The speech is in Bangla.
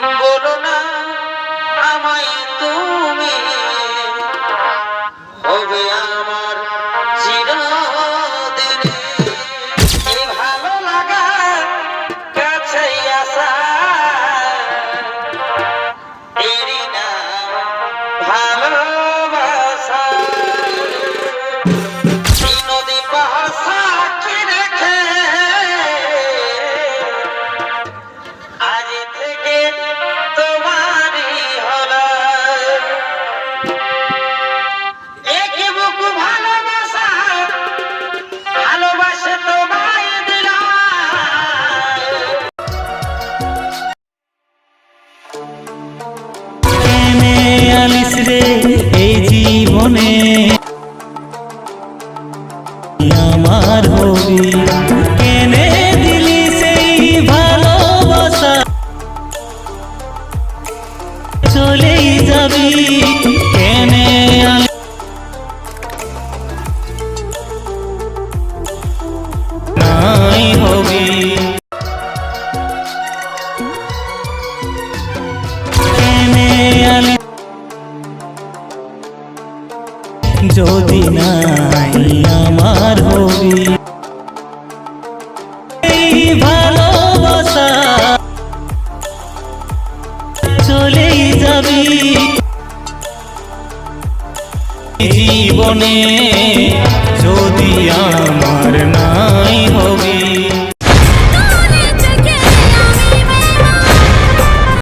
বলো না আমায় তুমি। হবে আমার চিরদিনে ভালো লাগা কাছে আসা। এরই নাম ভালোবাসা। নদী পাহাড় সাক্ষী আজ থেকে রে এই জীবনে। আমার হবি কেনে দিলি সেই ভালোবাসা? চলেই যাবি। যদি নাই আমার হবি। ভালোবাসা চলেই যাবি। জীবনে যদি আমার হবি